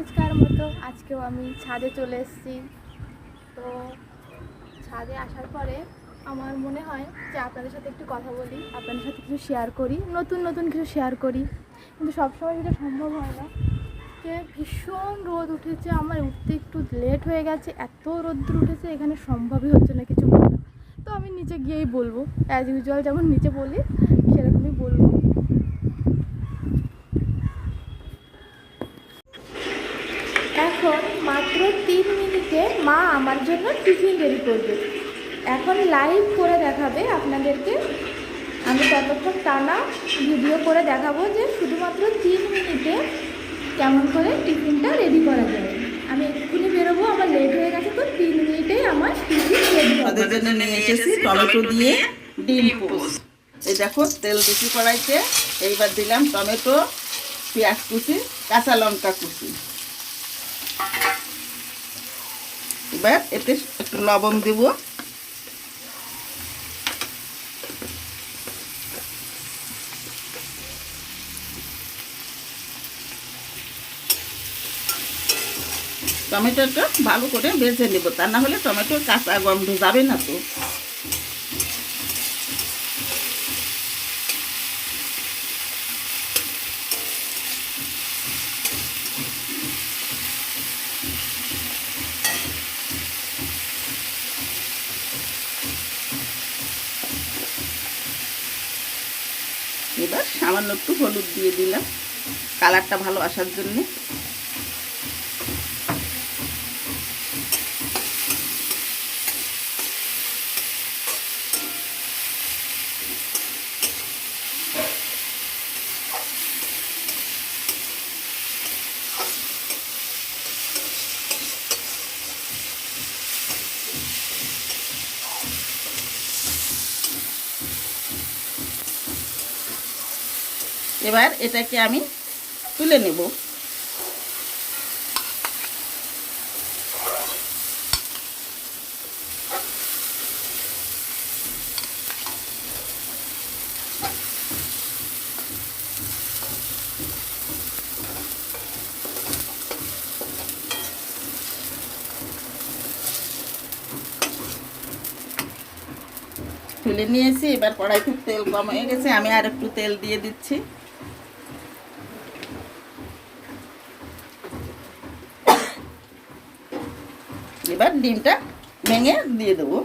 রোজকার মতো। আজকেও আমি ছাদে চলে এসেছি। তো ছাদে আসার পরে আমার মনে হয় যে আপনাদের সাথে একটু কথা বলি, আপনাদের সাথে কিছু শেয়ার করি, নতুন নতুন কিছু শেয়ার করি। কিন্তু সবসময় সেটা সম্ভব হয় না। যে ভীষণ রোদ উঠেছে, আমার উঠতে একটু লেট হয়ে গেছে, এত রোদ্দুর উঠেছে, এখানে সম্ভবই হচ্ছে না কিছু তো আমি নিচে গিয়েই বলব অ্যাজ ইউজুয়াল যেমন নিচে বলি, সেরকমই বলব। এখন মাত্র তিন মিনিটে মা আমার জন্য টিফিন রেডি করবে। এখন লাইভ করে দেখাবে আপনাদেরকে। আমি ততক্ষণ টানা ভিডিও করে দেখাবো যে শুধুমাত্র তিন মিনিটে কেমন করে টিফিনটা রেডি করা যায়। আমি এক্ষুনি বেরোবো, আমার লেট হয়ে গেছে তো তিন মিনিটেই আমার টিফিন রেডি হবে। টমেটো দিয়ে ডিম এই দেখো, তেল বেশি কড়াইতে। এইবার দিলাম টমেটো, পেঁয়াজ কুচি, কাঁচা লঙ্কা কুচি। এবার এতে একটু লবণ দেব। টমেটোটা ভালো করে বেঁচে নেব, তা না হলে টমেটোর কাঁচা গন্ধ যাবে না তো। এবার সামান্য একটু হলুদ দিয়ে দিলাম কালারটা ভালো আসার জন্যে। এবার এটাকে আমি তুলে নেব। তুলে নিয়েছি, এবার কড়াইতে তেল কম হয়ে গেছে, আমি আর একটু তেল দিয়ে দিচ্ছি। এবার ডিমটা ভেঙে দিয়ে দেবো।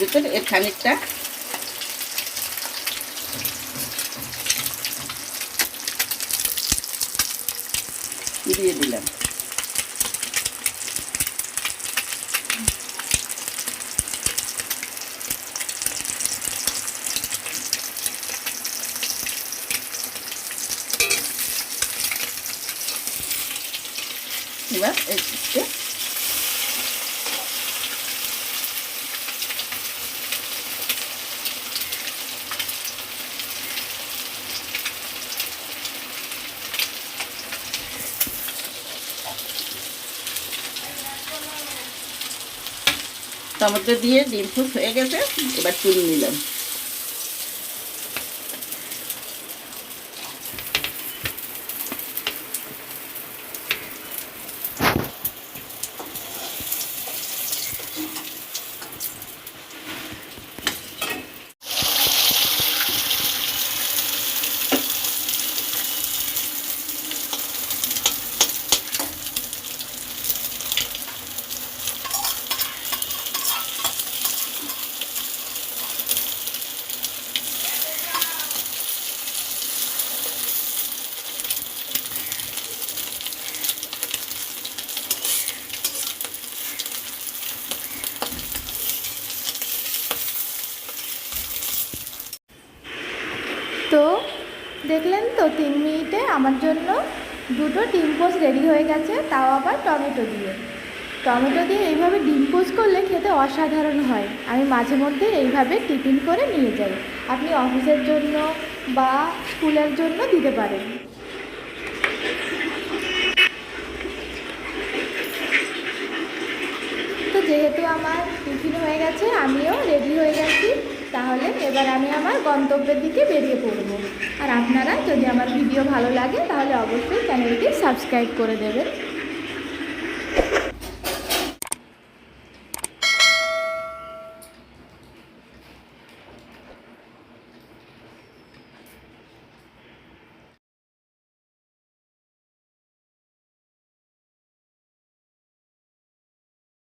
ভিতরে এর খানিকটা দিয়ে দিলাম। এবার এদিকে টমেটো দিয়ে ডিম ফুস হয়ে গেছে এবার তুলে নিলাম তো দেখলেন তো তিন মিনিটে আমার জন্য দুটো ডিম পোস্ট রেডি হয়ে গেছে, তাও আবার টমেটো দিয়ে। টমেটো দিয়ে এইভাবে ডিম পোস্ট করলে খেতে অসাধারণ হয়। আমি মাঝে মধ্যে এইভাবে টিফিন করে নিয়ে যাই। আপনি অফিসের জন্য বা স্কুলের জন্য দিতে পারেন। তো যেহেতু আমার টিফিন হয়ে গেছে, আমিও রেডি হয়ে গেছি। তাহলে এবার আমি আমার গন্তব্যের দিকে বেরিয়ে পড়ব। আর আপনারা যদি আমার ভিডিও ভালো লাগে, তাহলে অবশ্যই চ্যানেলটি সাবস্ক্রাইব করে দেবেন।